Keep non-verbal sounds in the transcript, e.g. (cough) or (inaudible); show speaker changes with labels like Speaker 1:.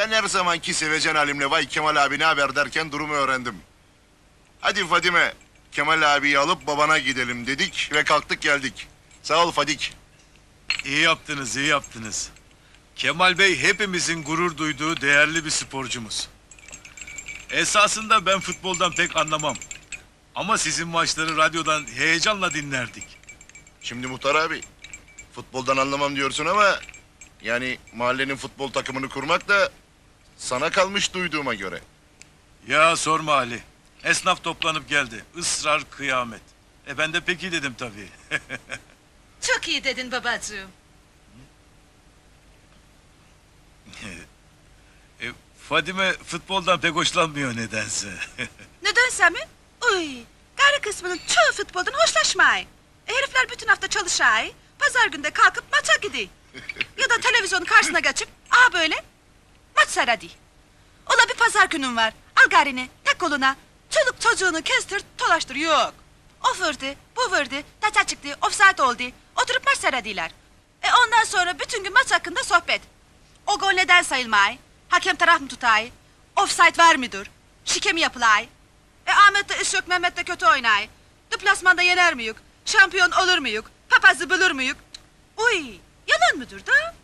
Speaker 1: Ben her zamanki sevecen halimle vay Kemal abi ne haber derken durumu öğrendim. Hadi Fadime, Kemal abiyi alıp babana gidelim dedik ve kalktık geldik. Sağ ol Fadik.
Speaker 2: İyi yaptınız, iyi yaptınız. Kemal Bey hepimizin gurur duyduğu değerli bir sporcumuz. Esasında ben futboldan pek anlamam. Ama sizin maçları radyodan heyecanla dinlerdik.
Speaker 1: Şimdi Muhtar abi, futboldan anlamam diyorsun ama... Yani mahallenin futbol takımını kurmak da sana kalmış duyduğuma göre.
Speaker 2: Ya sorma Ali. Esnaf toplanıp geldi. Israr kıyamet. E ben de peki dedim tabii. (laughs)
Speaker 3: Çok iyi dedin babacığım.
Speaker 2: E, Fadime futboldan pek hoşlanmıyor nedense. (laughs)
Speaker 4: Nedense mi? Uy, karı kısmının çoğu futboldan hoşlaşmay. E, herifler bütün hafta çalışay, pazar günde kalkıp maça gidiyor. ya da televizyonun karşısına geçip, aha böyle, maç seyredi. Ola bir pazar günün var, al garini, tek koluna, çoluk çocuğunu kestir, dolaştır, yok. O vurdu, bu vurdu, taça çıktı, offside oldu, oturup maç seyrediler. E ondan sonra bütün gün maç hakkında sohbet. O gol neden sayılmay? Hakem taraf mı tutay? Offside var mıdır? Şike mi yapılay? E Ahmet de iş yok, Mehmet de kötü oynay. Deplasmanda yener miyik? Şampiyon olur muyuk? Papazı bulur muyuk? Uy, yalan mıdır da?